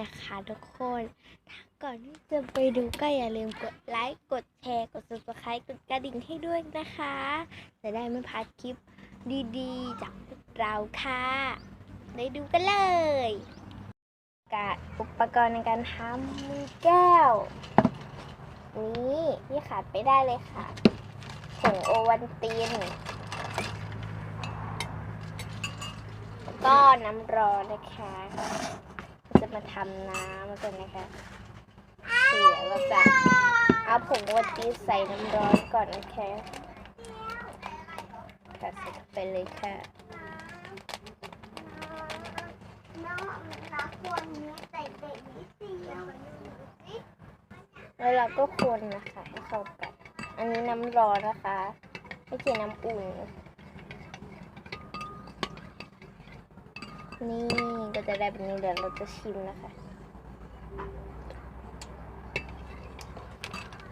นะคะทุกคนถ้าก่อนที่จะไปดูก็อย่าลืมกดไลค์ กดแชร์ กด subscribe กดกระดิ่งให้ด้วยนะคะ จะได้ไม่พลาดคลิปดีๆ จากพวกเราค่ะ ได้ดูกันเลยกอุปกรณ์ในการทำมือแก้ว นี้ที่ขาดไปได้เลยค่ะผงโอวันตินก็น้ำร้อนนะคะ จะมาทำน้ำกันนะคะเดี๋ยวเราจะเอาผงโอวันตินใส่น้ำร้อนก่อนนะคะตัดใส่ไปเลยค่ะน้องรักคนนี้ใส่เด็กนิดเดียวแล้วเราก็คนนะคะให้เข้ากัน อันนี้น้ำร้อนนะคะ ไม่ใช่น้ำอุ่นนี่ นี่ก็จะได้แบบนี้เดี๋ยวเราจะชิมนะคะ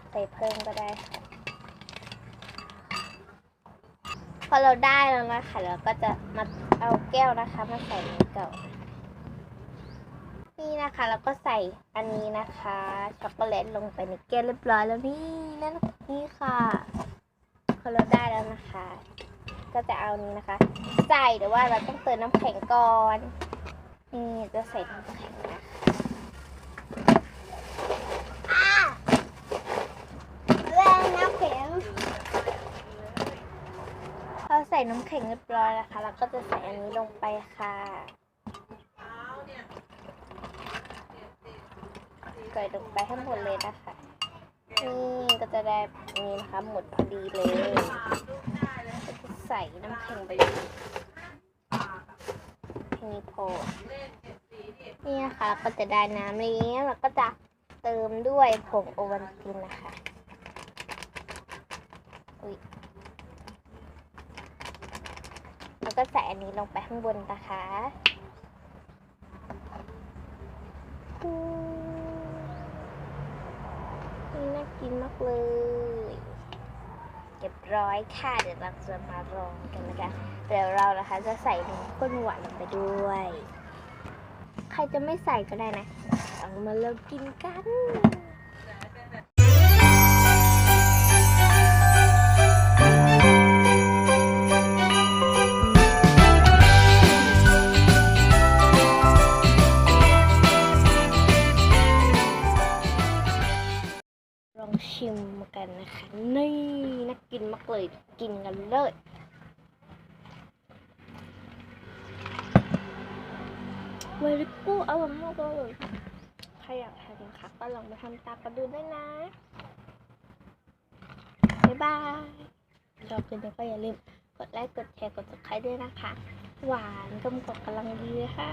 ใส่เพิ่มก็ได้ค่ะพอเราได้แล้วนะคะเราก็จะมาเอาแก้วนะคะมาใส่ในเก่านี่นะคะแล้วก็ใส่อันนี้นะคะช็อกโกแลตลงไปในแก้วเรียบร้อยแล้วนี่นั่นนี่ค่ะพอเราได้แล้วนะคะ ก็จะเอานี้นะคะ ใส่แต่ว่าเราต้องเติมน้ำแข็งก่อนนี่จะใส่น้ำแข็งนะอะแรงน้ำแข็งพอใส่น้ำแข็งเรียบร้อยแล้วค่ะเราก็จะใส่อันนี้ลงไปค่ะใส่ลงไปทั้หมดเลยนะคะนี่ก็จะได้นี้นะคะหมดพอดีเลย ส่น้ำแข็งไปเลยแค่นี้พอนี่นะคะเราก็จะได้น้ำนี้เราก็จะเติมด้วยผงโอวัลตินนะคะอุ้ยแล้วก็ใส่อันนี้ลงไปข้างบนนะคะอืมนี่น่ากินมากเลย รียบร้อยค่ะ เดี๋ยวเราจะมาลองกันนะคะเดี๋ยวเรานะคะจะใส่นมข้นหวานลงไปด้วย ใครจะไม่ใส่ก็ได้นะเอามาเริ่มกินกัน กันนะคะ นี่น่ากินมากเลยกินกันเลยเวลิกูอร่อยมากเลยใครอยากทานนะคะก็ลองไปทำตามกันดูได้นะ บ๊ายบายชอบกันก็อย่าลืมกดไลค์ กดแชร์ กด subscribe ด้วยนะคะ หวานกลมกล่อมกำลังดีค่ะ